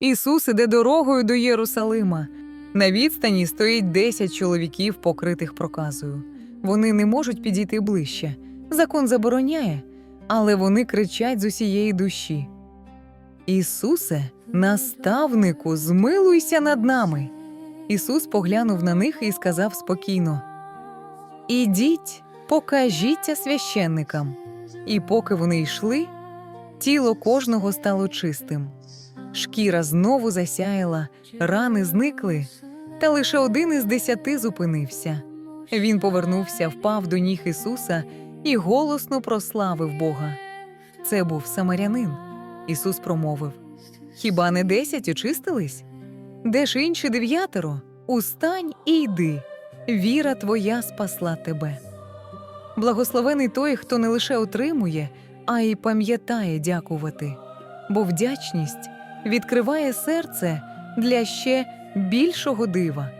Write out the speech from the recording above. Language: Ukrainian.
Ісус іде дорогою до Єрусалима. На відстані стоїть десять чоловіків, покритих проказою. Вони не можуть підійти ближче. Закон забороняє, але вони кричать з усієї душі. Ісусе, наставнику, змилуйся над нами. Ісус поглянув на них і сказав спокійно: Ідіть, покажіться священникам. І поки вони йшли, тіло кожного стало чистим. Шкіра знову засяяла, рани зникли, та лише один із десяти зупинився. Він повернувся, впав до ніг Ісуса і голосно прославив Бога. Це був самарянин. Ісус промовив: Хіба не десять очистились? Де ж інші дев'ятеро? Устань і йди. Віра твоя спасла тебе. Благословений той, хто не лише отримує, а й пам'ятає дякувати, бо вдячність відкриває серце для ще більшого дива.